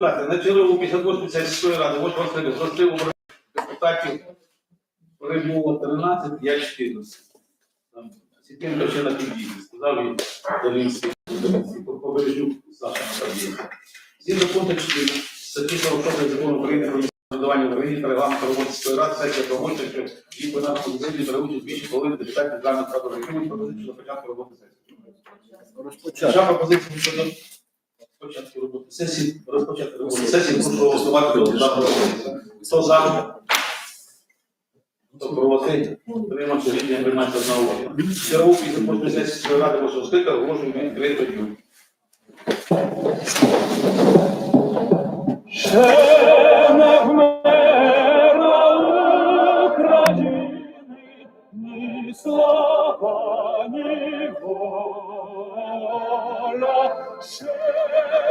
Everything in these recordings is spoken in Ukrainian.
На чергову 58 сільської ради, ось вас тебе зростив депутатів прибуло 13, я 14. Там Сітенко ще на під'їзді, сказав їй Долінський, Побережюк, Саша Наталія. Згідно пункту 4 статті 46 закону України про самоврядування в Україні та регламенту роботи сільської ради, сесія промовча, що її виконавчу землі бере участь більше половини депутатів даних ради регіону пропозицію до початку роботи сесії. Розпочати. Держава пропозиція щодо початку роботи сесії, розпочати роботу сесії, прошу голосувати за пропозицію. Хто за? Хто проти? Приймався рішення приймається на увагу. Чергову після кожної сесії ради вашого склика оголошую відкритою. Ще не вмерла України, ні слава, ні воля. Ще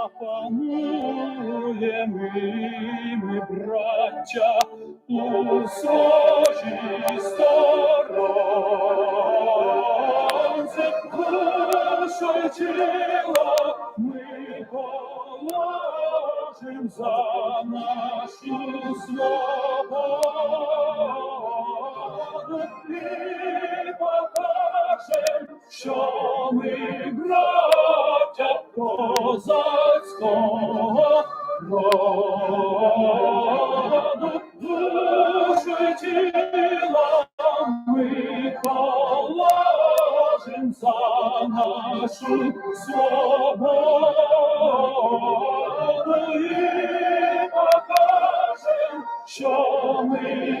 запануємо ми, браття, у своїй сторонці, душу тіло ми положим за нашу свободу. І покажем, що ми браття козацького роду. Душу й тіло ми за нашу свободу і покажем, що ми